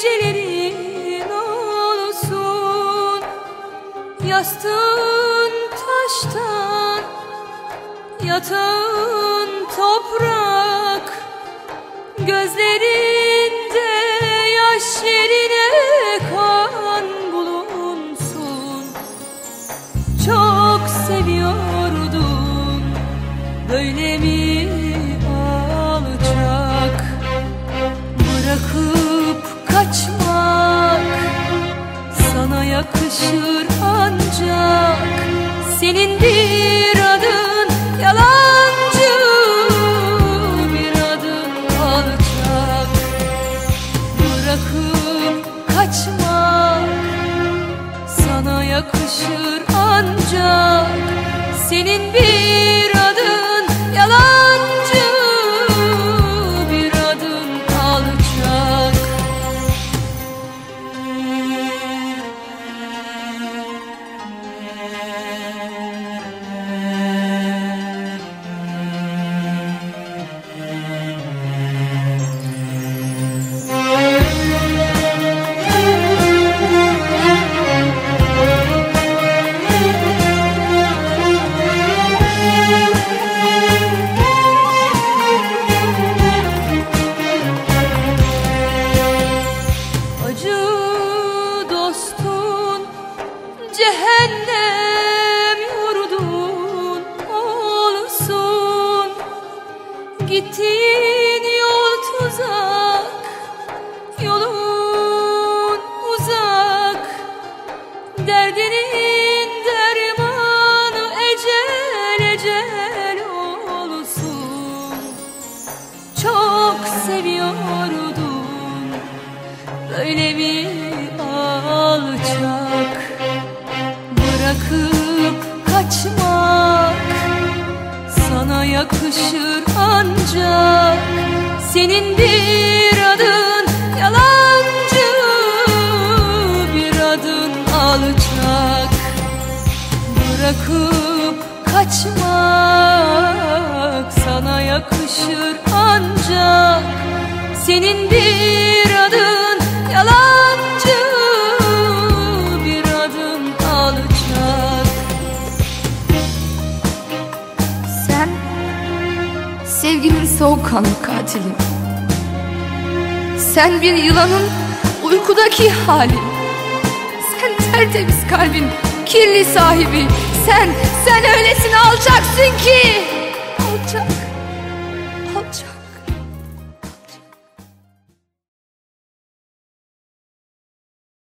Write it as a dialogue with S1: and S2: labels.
S1: gecelerin olsun. Yastığın taştan Yatağın toprak. Gözlerinde yaş yerine kan bulunsun. Çok seviyordum Böyle mi yakışır ancak. Senin bir adın yalancı Bir adın alçak. Bırakıp kaçmak Sana yakışır ancak. Senin bir adın cehennem yurdun olsun. Gittiğin yol tuzak yolun uzak. Derdinin dermanı ecel ecel olsun. Çok seviyordun Böyle mi alçak Kaçmak Sana yakışır ancak. Senin bir adın yalancı Bir adın alçak. Bırakıp kaçmak Sana yakışır ancak. Senin bir adın
S2: soğukkanlı katili. Sen bir yılanın uykudaki hali. Sen tertemiz kalbin kirli sahibi. Sen, sen öylesine alçaksın ki. Alçak.